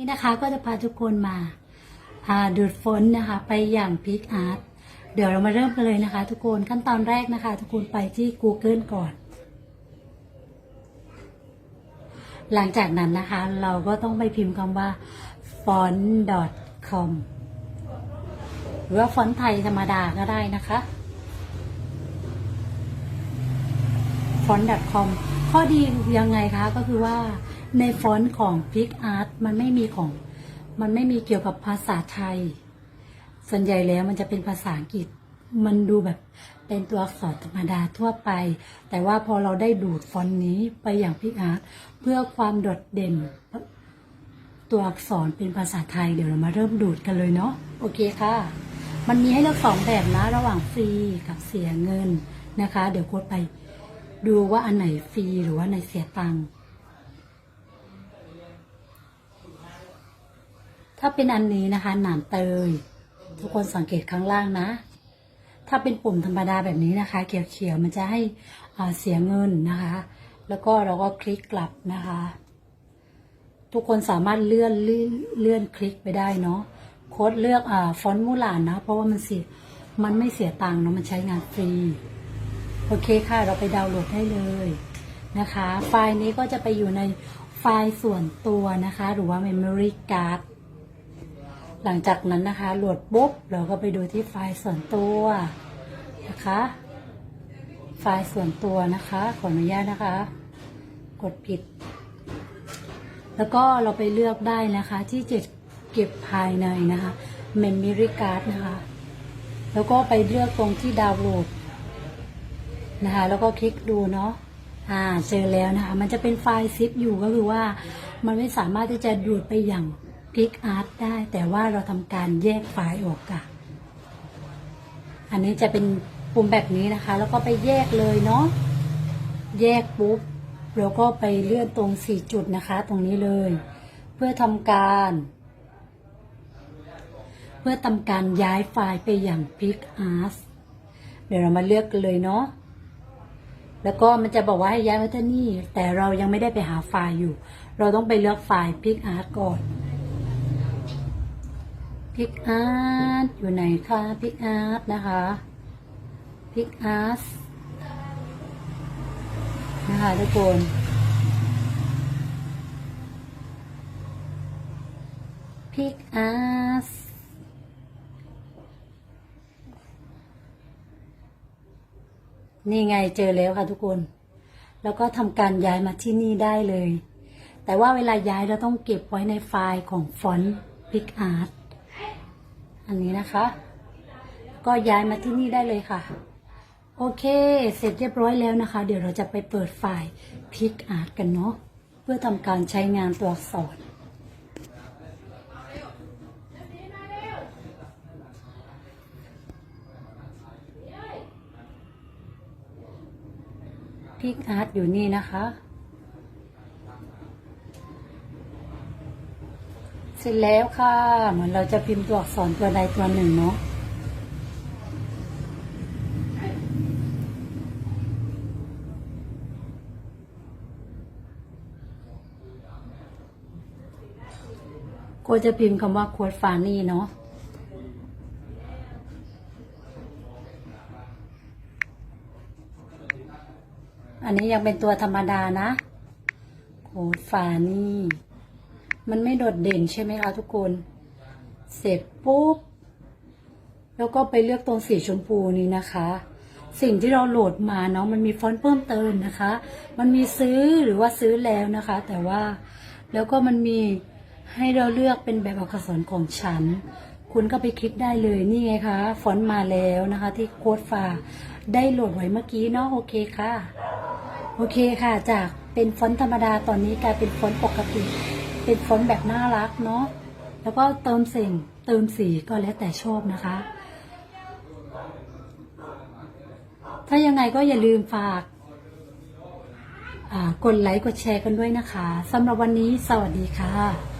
นี่นะคะก็จะพาทุกคนมาอ่าดูดฝนนะคะ ไปอย่างพิกอาร์ตเดี๋ยวเรามาเริ่มกันเลยนะคะ ทุกคนขั้นตอนแรกนะคะ ทุกคนไปที่ Google ก่อน หลังจากนั้นนะคะ เราก็ต้องไปพิมพ์คำว่า font.com หรือว่าฟอนต์ไทยธรรมดาก็ได้นะคะ font.com ข้อดียังไงคะก็คือว่าในฟอนต์ของ PicArt มันไม่มีของ มันไม่มีเกี่ยวกับภาษาไทย ส่วนใหญ่แล้วมันจะเป็นภาษาอังกฤษ มันดูแบบเป็นตัวอักษรธรรมดาทั่วไป แต่ว่าพอเราได้ดูดฟอนต์นี้ไปอย่าง PicArt เพื่อความโดดเด่น ตัวอักษรเป็นภาษาไทยเดี๋ยวเรามาเริ่มดูดกันเลยเนาะโอเคค่ะ มันมีให้เลือกสองแบบนะระหว่างฟรีกับเสียเงินนะคะ เดี๋ยวกดไป ดูว่าอันไหนฟรีหรือว่าไหนเสียตังค์ถ้าเป็นอันนี้นะคะหนามเตย ทุกคนสังเกตข้างล่างนะ ถ้าเป็นปุ่มธรรมดาแบบนี้นะคะ เขียวๆมันจะให้เสียเงินนะคะ แล้วก็เราก็คลิกกลับนะคะ ทุกคนสามารถเลื่อนเลื่อนอนคลิกไปได้เนาะโค้ดเลือกอ่าฟอนต์มูลานนะ เพราะว่ามันเสียมันไม่เสียตังค์เนาะมันใช้งานฟรี โอเคค่ะเราไปดาวน์โหลดได้เลยนะคะ ไฟล์นี้ก็จะไปอยู่ในไฟล์ส่วนตัวนะคะ หรือว่า memory card หลังจากนั้นนะคะ โหลดปุ๊บ เราก็ไปดูที่ไฟล์ส่วนตัวนะคะ ไฟล์ส่วนตัวนะคะ ขออนุญาตนะคะ กดผิด แล้วก็เราไปเลือกได้นะคะที่จะเก็บภายในนะคะ memory card นะคะ แล้วก็ไปเลือกตรงที่ดาวน์โหลด นะคะ แล้วก็คลิกดูเนาะอ่าเจอแล้วนะคะ มันจะเป็นไฟล์ซิปอยู่ก็คือว่า มันไม่สามารถที่จะดูดไปอย่างพิกอาร์ตได้ แต่ว่าเราทำการแยกไฟล์ออกค่ะ อันนี้จะเป็นปุ่มแบบนี้นะคะ แล้วก็ไปแยกเลยเนาะแยกปุ๊บแล้วก็ไปเลื่อนตรงสี่จุดนะคะ ตรงนี้เลย เพื่อทำการ เพื่อทำการย้ายไฟล์ไปอย่าง PicArt เดี๋ยวเรามาเลือกกันเลยเนาะ แล้วก็มันจะบอกว่าให้ย้ายมาที่นี่ แต่เรายังไม่ได้ไปหาไฟล์อยู่ เราต้องไปเลือกไฟล์ PicArt ก่อน PicArt อยู่ไหนคะ PicArt นะคะ PicArt นะคะทุกคน PicArt นี่ไงเจอแล้วค่ะทุกคน แล้วก็ทำการย้ายมาที่นี่ได้เลย แต่ว่าเวลาย้ายเราต้องเก็บไว้ในไฟล์ของฟอนต์ PicArt อันนี้นะคะ ก็ย้ายมาที่นี่ได้เลยค่ะ โอเค เสร็จเรียบร้อยแล้วนะคะ เดี๋ยวเราจะไปเปิดไฟล์ PicArt กันเนาะ เพื่อทำการใช้งานตัวอักษร พิกอาร์ตอยู่นี่นะคะ เสร็จแล้วค่ะ เหมือนเราจะพิมพ์ตัวอักษรตัวใดตัวหนึ่งเนาะก็จะพิมพ์คำว่าโค้ดฟานี่เนาะ อันนี้ยังเป็นตัวธรรมดานะโค้ดฝานี่ มันไม่โดดเด่นใช่ไหมคะทุกคน เสร็จปุ๊บ แล้วก็ไปเลือกตรงสีชมพูนี้นะคะ สิ่งที่เราโหลดมาเนาะมันมีฟอนต์เพิ่มเติมนะคะ มันมีซื้อหรือว่าซื้อแล้วนะคะ แต่ว่าแล้วก็มันมีให้เราเลือกเป็นแบบอักษรของฉัน คุณก็ไปคลิกได้เลยนี่ไงคะฟอนต์มาแล้วนะคะ ที่โค้ดฝาได้โหลดไว้เมื่อกี้เนาะโอเคค่ะ โอเคค่ะ จากเป็นฟอนต์ธรรมดาตอนนี้กลายเป็นฟอนต์ปกติ เป็นฟอนต์แบบน่ารักเนาะแล้วก็เติมสิ่งเติมสีก็แล้วแต่ชอบนะคะ ถ้ายังไงก็อย่าลืมฝากกดไลค์กดแชร์กันด้วยนะคะสำหรับวันนี้สวัสดีค่ะ